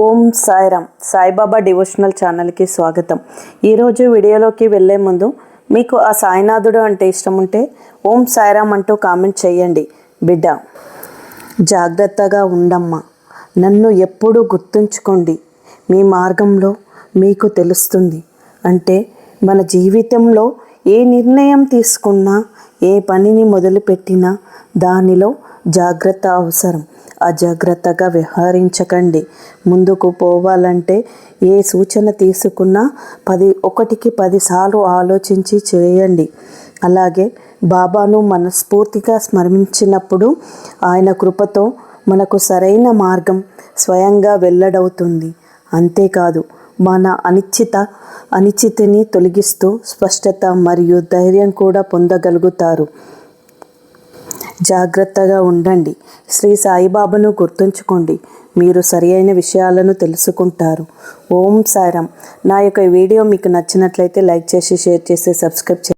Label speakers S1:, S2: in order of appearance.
S1: ఓం Sairam. Saibaba devotional ఛానల్కి స్వాగతం. ఈరోజు వీడియోలోకి వెళ్ళే ముందు మీకు ఆ సాయినాథుడు అంటే ఇష్టం ఉంటే ఓం సాయిరామ్ అంటూ కామెంట్ చేయండి. బిడ్డ జాగ్రత్తగా ఉండమ్మా. నన్ను ఎప్పుడూ గుర్తుంచుకోండి. మీ మార్గంలో మీకు తెలుస్తుంది. అంటే మన జీవితంలో ఏ నిర్ణయం తీసుకున్నా ఏ పనిని మొదలుపెట్టినా దానిలో జాగ్రత్త అవసరం. అజాగ్రత్తగా వ్యవహరించకండి. ముందుకు పోవాలంటే ఏ సూచన తీసుకున్నా పది ఒకటికి పదిసార్లు ఆలోచించి చేయండి. అలాగే బాబాను మనస్ఫూర్తిగా స్మరించినప్పుడు ఆయన కృపతో మనకు సరైన మార్గం స్వయంగా వెల్లడవుతుంది. అంతేకాదు మన అనిశ్చిత అనిశ్చితిని తొలగిస్తూ స్పష్టత మరియు ధైర్యం కూడా పొందగలుగుతారు. జాగ్రత్తగా ఉండండి. శ్రీ సాయిబాబాను గుర్తుంచుకోండి. మీరు సరి అయిన విషయాలను తెలుసుకుంటారు. ఓం సారం నా యొక్క వీడియో మీకు నచ్చినట్లయితే లైక్ చేసి షేర్ చేసి సబ్స్క్రైబ్ చేయండి.